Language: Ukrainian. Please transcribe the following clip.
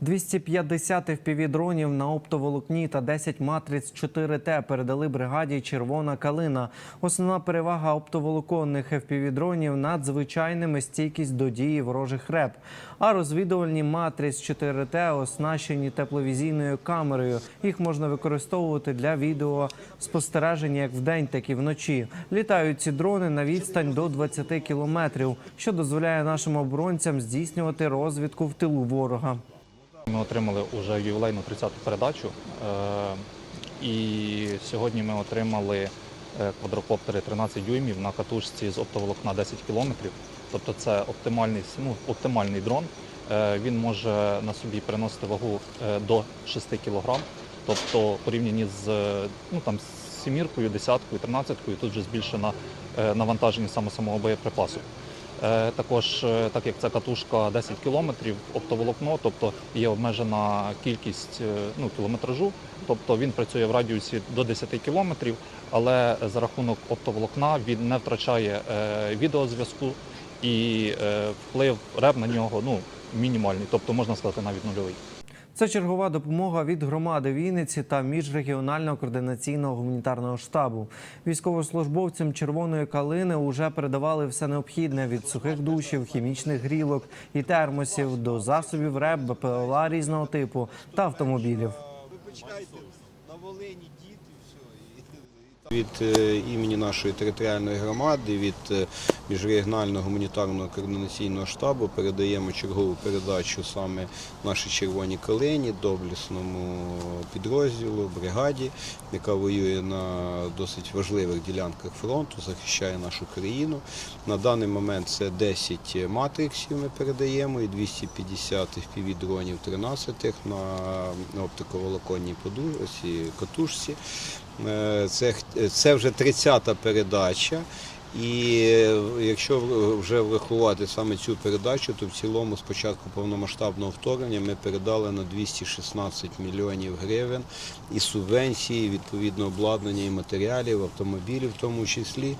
250 FPV-дронів на оптоволокні та 10 матриць 4Т передали бригаді Червона калина. Основна перевага оптоволоконних FPV-дронів – надзвичайними стійкість до дії ворожих реп. А розвідувальні матриць 4Т оснащені тепловізійною камерою. Їх можна використовувати для відеоспостереження як вдень, так і вночі. Літають ці дрони на відстань до 20 кілометрів, що дозволяє нашим оборонцям здійснювати розвідку в тилу ворога. Ми отримали вже ювілейну 30-ту передачу. е, І сьогодні ми отримали е, квадрокоптери 13 дюймів на катушці з оптоволокна 10 кілометрів. Тобто це оптимальний, ну, оптимальний дрон. Е, Він може на собі переносити вагу до 6 кг. Тобто порівняні з ну, там, сіміркою, десяткою, тринадцяткою, тут вже збільшено навантаження саме самого боєприпасу. Е, Також, е, так як це катушка 10 кілометрів, оптоволокно, тобто є обмежена кількість е, ну, кілометражу, тобто він працює в радіусі до 10 кілометрів, але за рахунок оптоволокна він не втрачає відеозв'язку і вплив реб на нього ну, мінімальний, тобто можна сказати навіть нульовий. Це чергова допомога від громади Вінниці та міжрегіонального координаційного гуманітарного штабу. Військовослужбовцям червоної калини вже передавали все необхідне від сухих душів, хімічних грілок і термосів до засобів РЕБ, БПЛА різного типу та автомобілів. На Волині діти. Від е, імені нашої територіальної громади, від е, міжрегіонального гуманітарного координаційного штабу передаємо чергову передачу саме нашій червоній калині, доблісному підрозділу, бригаді, яка воює на досить важливих ділянках фронту, захищає нашу країну. На даний момент це 10 матриксів ми передаємо і 250 FPV-дронів 13 на оптиковолоконній подушці, катушці. Е, Це, це вже 30-та передача. І е, якщо вже врахувати саме цю передачу, то в цілому з початку повномасштабного вторгнення ми передали на 216 мільйонів гривень і субвенції, відповідно обладнання і матеріалів, автомобілів в тому числі.